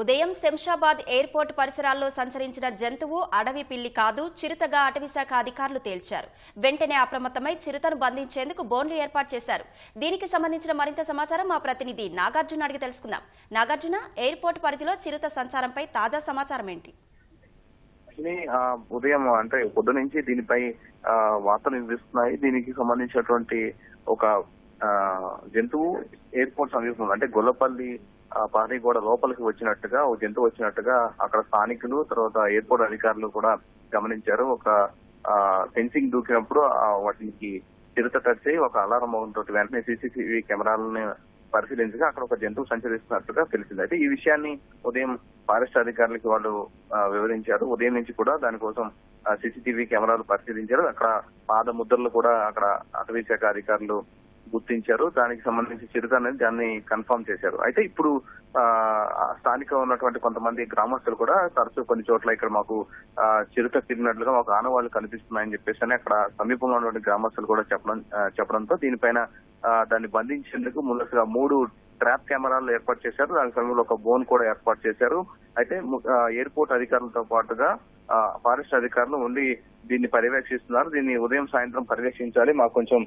ఉదయం శంషాబాద్ ఎయిర్పోర్ట్ పరిసరాల్లో సంచరించిన జంతువు అడవి పిల్లి కాదు చిరుతగా అటవీశాఖ అధికారులు తేల్చారు. వెంటనే అప్రమత్తమై చిరుతను బంధించేందుకు బోన్లు ఏర్పాటు చేశారు. దీనికి సంబంధించిన మరింత సమాచారం మా ప్రతినిధి నాగార్జున అడిగి తెలుసుకుందాం. నాగార్జున ఎయిర్పోర్ట్ పరిధిలో చిరుత సంచారంపై తాజా సమాచారం ఏంటి? ఉదయం అంటే పొద్దు నుంచి దీనిపై వార్తలు వినిపిస్తున్నాయి. దీనికి సంబంధించినటువంటి ఒక జంతువు ఎయిర్పోర్ట్ సమీపంలో అంటే గొల్లపల్లి ఆ, లోపలికి వచ్చినట్టుగా ఒక జంతువు వచ్చినట్టుగా అక్కడ స్థానికులు తర్వాత ఎయిర్పోర్ట్ అధికారులు కూడా గమనించారు. ఒక ఫెన్సింగ్ దూకినప్పుడు వాటికి చిరుత కట్టి ఒక అలారం తోటి వెంటనే సీసీటీవీ కెమెరాలను పరిశీలించగా అక్కడ ఒక జంతువు సంచరిస్తున్నట్టుగా తెలిసింది. అయితే ఈ విషయాన్ని ఉదయం ఫారెస్ట్ అధికారులకి వాళ్ళు వివరించారు. ఉదయం నుంచి కూడా దానికోసం సీసీటీవీ కెమెరాలు పరిశీలించారు. అక్కడ పాద ముద్రలు కూడా అక్కడ అటవీ శాఖ అధికారులు గుర్తించారు. దానికి సంబంధించి చిరుత అనేది దాన్ని కన్ఫర్మ్ చేశారు. అయితే ఇప్పుడు ఆ స్థానిక ఉన్నటువంటి కొంతమంది గ్రామస్తులు కూడా తరచూ కొన్ని చోట్ల ఇక్కడ మాకు చిరుత తిరిగినట్లుగా మాకు ఆనవాళ్ళు కనిపిస్తున్నాయని చెప్పేసి అని అక్కడ సమీపంలో ఉన్నటువంటి గ్రామస్తులు కూడా చెప్పడం చెప్పడంతో దీనిపైన దాన్ని బంధించేందుకు ముందస్తుగా మూడు ట్రాప్ కెమెరాలు ఏర్పాటు చేశారు. దాని సమయంలో ఒక బోన్ కూడా ఏర్పాటు చేశారు. అయితే ఎయిర్పోర్ట్ అధికారులతో పాటుగా ఫారెస్ట్ అధికారులు ఉండి దీన్ని పర్యవేక్షిస్తున్నారు. దీన్ని ఉదయం సాయంత్రం పర్యవేక్షించాలి. మాకు కొంచెం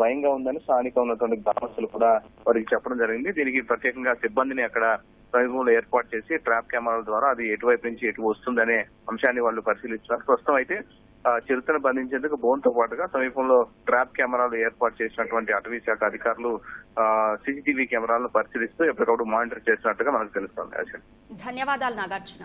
భయంగా ఉందని స్థానిక ఉన్నటువంటి గ్రామస్తులు కూడా వారికి చెప్పడం జరిగింది. దీనికి ప్రత్యేకంగా సిబ్బందిని అక్కడ సమీపంలో ఏర్పాటు చేసి ట్రాప్ కెమెరాల ద్వారా అది ఎటువైపు నుంచి ఎటు వస్తుందనే అంశాన్ని వాళ్ళు పరిశీలిస్తున్నారు ప్రస్తుతం అయితే చిరుతను బంధించేందుకు బోన్తో పాటుగా సమీపంలో ట్రాప్ కెమెరాలు ఏర్పాటు చేసినటువంటి అటవీ శాఖ అధికారులు సీసీటీవీ కెమెరాలను పరిశీలిస్తూ ఎప్పటికప్పుడు మానిటర్ చేసినట్టుగా మనకు తెలుస్తోంది ధన్యవాదాలు నాగార్జున.